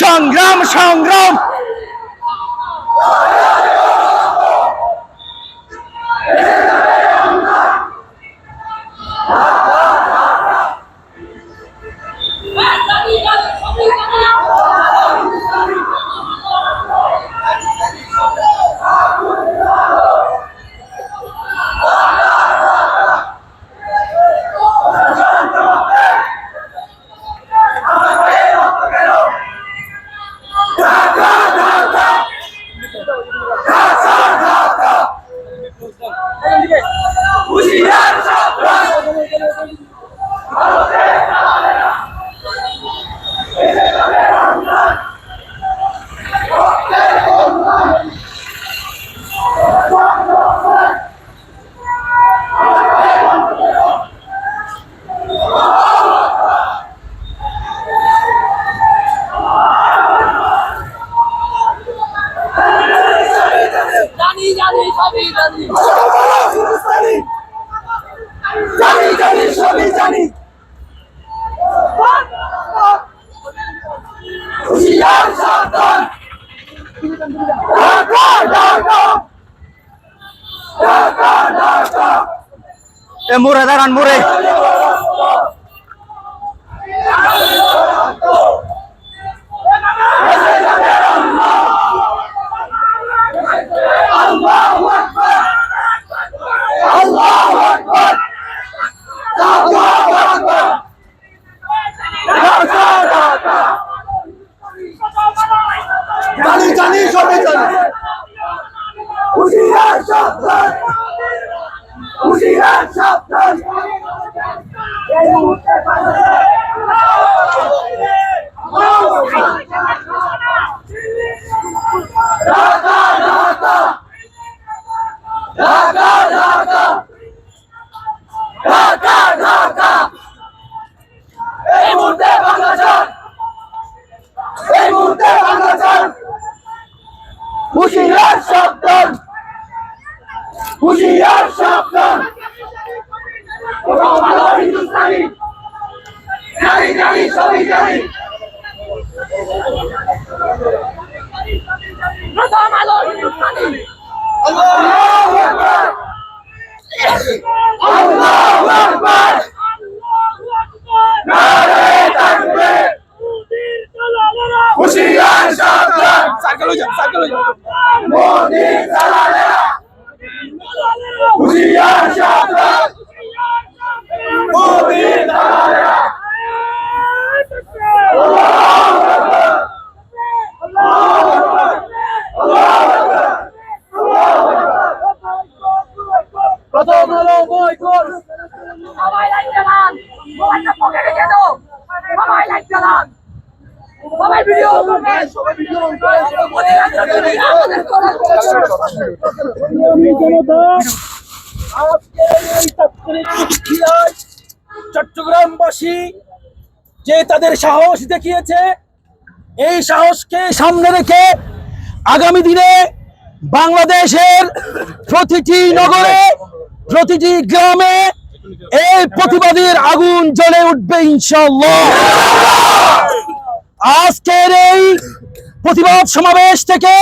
সংগ্রাম সংগ্রাম। জানি সবই জানি। হুশিয়ার সাবধান। ঢাকা ঢাকা। ঢাকা ঢাকা। এ মুরে দাঁড়ান মুরে আল্লাহু আকবার আল্লাহু আকবার আল্লাহু আকবার ঢাকা ঢাকা জানি জানি সবাই জানি হুশিয়ার সাবধান হুশিয়ার সাবধান এই মুহূর্তে ঢাকা ঢাকা কোথাও ভালো হিন্দুস্তানি জানি জানি সবই জানি প্রথম আলো হিন্দুস্তানি আকবার নারে তাকবীর হুশিয়ার সাবধান সাইকেল যাও সাইকেল যাও মোদি দালালেরা হুশিয়ার সাবধান মোদি দালালেরা আল্লাহু আকবার আল্লাহু আকবার আল্লাহু আকবার আল্লাহু আকবার প্রথম আলো বয়কট সবাই লাইট জ্বালান মোবাইলটা পকেটে দিয়ে দাও। সবাই লাইট জ্বালান সবাই ভিডিও করবেন সবাই ভিডিও চট্টগ্রামবাসী যে তাদের সাহস দেখিয়েছে এই সাহসকে সামনে রেখে আগামী দিনে বাংলাদেশের প্রতিটি নগরে প্রতিটি গ্রামে এই প্রতিবাদীর আগুন জ্বলে উঠবে ইনশাল্লাহ আজকের এই প্রতিবাদ সমাবেশ থেকে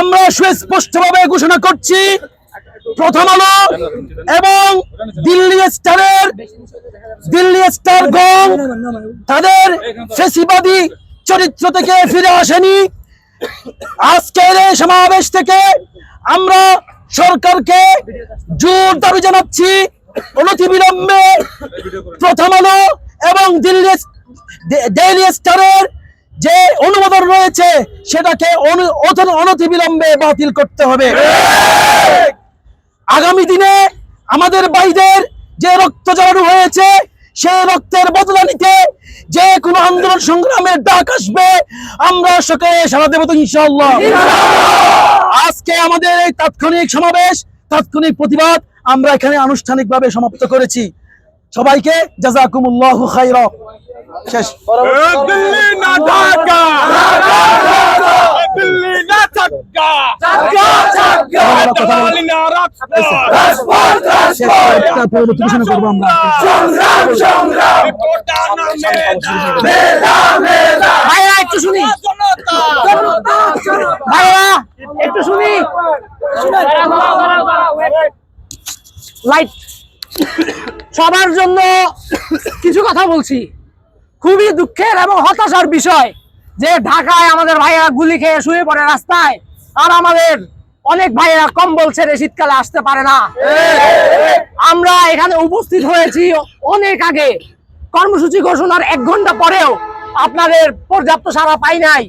আমরা সুস্পষ্টভাবে ঘোষণা করছি, প্রথম আলো এবং দিল্লি স্টারের, দিল্লি স্টার গং তাদের ফেসিবাদী চরিত্র থেকে ফিরে আসেনি। আজকের এই সমাবেশ থেকে আমরা সরকারকে জোর দাবি জানাচ্ছি। অনতি বিলম্বে প্রথম আলো এবং দিল্লি ডেইলি স্টারের যে অনুমোদন রয়েছে, সেটাকে অনু- অত- অনতি বিলম্বে বাতিল করতে হবে। আগামী দিনে আমাদের বাইদের যে রক্ত জড়ানো হয়েছে সেই রক্তের বদলা নিতে যে কোনো আন্দোলন সংগ্রামের ডাক আসবে, আমরা সকলে সারা দেব তো ইনশাআল্লাহ। আজকে আমাদের এই তাৎক্ষণিক সমাবেশ, তাৎক্ষণিক প্রতিবাদ আমরা এখানে আনুষ্ঠানিক ভাবে সমাপ্ত করেছি। সবাইকে জাজাকুমুল্লাহ খাই শেষ দিল্লি না ঢাকা দিল্লি না ঢাকা করব আমরা। ভাইয়া একটু শুনি। ভাইয়া একটু শুনি। লাইট সবার জন্য কিছু কথা বলছি। খুবই দুঃখের এবং হতাশার বিষয় যে ঢাকায় আমাদের ভাইয়া গুলি খেয়ে শুয়ে পড়ে রাস্তায় আর আমাদের অনেক ভাইয়েরা কম্বল ছেড়ে শীতকালে আসতে পারে না। আমরা এখানে উপস্থিত হয়েছি অনেক আগে। কর্মসূচি ঘোষণার এক ঘণ্টা পরেও আপনাদের পর্যাপ্ত সাড়া পাই নাই।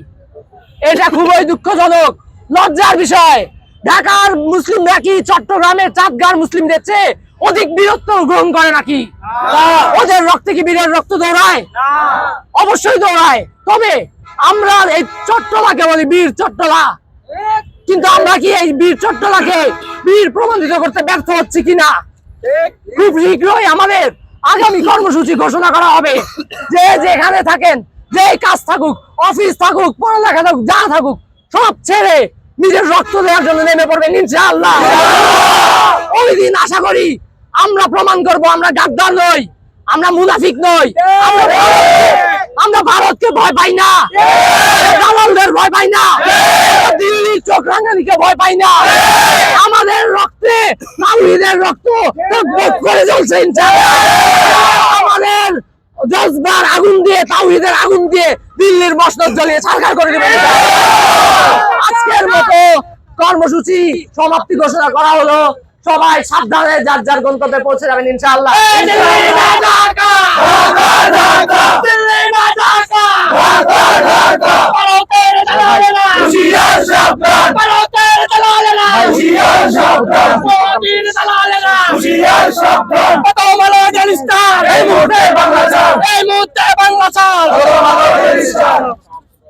এটা খুবই দুঃখজনক। লজ্জার বিষয়। ঢাকার মুসলিমরা কি চট্টগ্রামের চাঁদগার মুসলিমদের চেয়ে অধিক বীরত্ব গ্রহণ করে নাকি? ওদের রক্তে কি বীরের রক্ত দৌড়ায়? অবশ্যই দৌড়ায়। তবে আমরা এই চট্টলাকে বলি বীর চট্টলা। কিন্তু আমরা কি এই বীর চট্টলাকে বীর প্রমাণিত করতে ব্যর্থ হচ্ছি কিনা? খুব শীঘ্রই আমাদের আগামী কর্মসূচি ঘোষণা করা হবে। যে যেখানে থাকেন যে কাজ থাকুক, অফিস থাকুক, পড়ালেখা থাকুক, যা থাকুক, সব ছেড়ে নিজের রক্ত দেওয়ার জন্য নেমে পড়বেন ইনশাআল্লাহ। ওই দিন আশা করি আমরা প্রমাণ করব, আমরা গাদ্দার নই, আমরা মুনাফিক নই। আমরা আমরা ভারতকে ভয় পাই না। দালালদের ভয় পাই না। চোখ ভয় পাই না। আমাদের রক্তে রক্ত করে ইনশাআল্লাহ। আমাদের আগুন দিয়ে তাওহীদের আগুন দিয়ে দিল্লির মসনদ জ্বলিয়ে সরকার করে দেবে আজকের মতো কর্মসূচি সমাপ্তি ঘোষণা করা হলো। সবাই সাবধানে যার যার গন্তব্যে পৌঁছে যাবেন ইনশাআল্লাহ ভারতের দালালেরা! ভারতের দালালেরা! মোদির দালালেরা! প্রথম আলো আফগানিস্তান! এই মুহূর্তে বাংলা ছাড়! এই মুহূর্তে বাংলা ছাড়!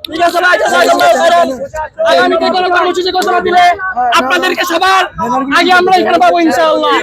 ঠিক আছে ভাই, জাযাকাল্লাহু খাইরান। আপনাদেরকে সবার আগে আমরা এখানে পাবো ইনশাআল্লাহ।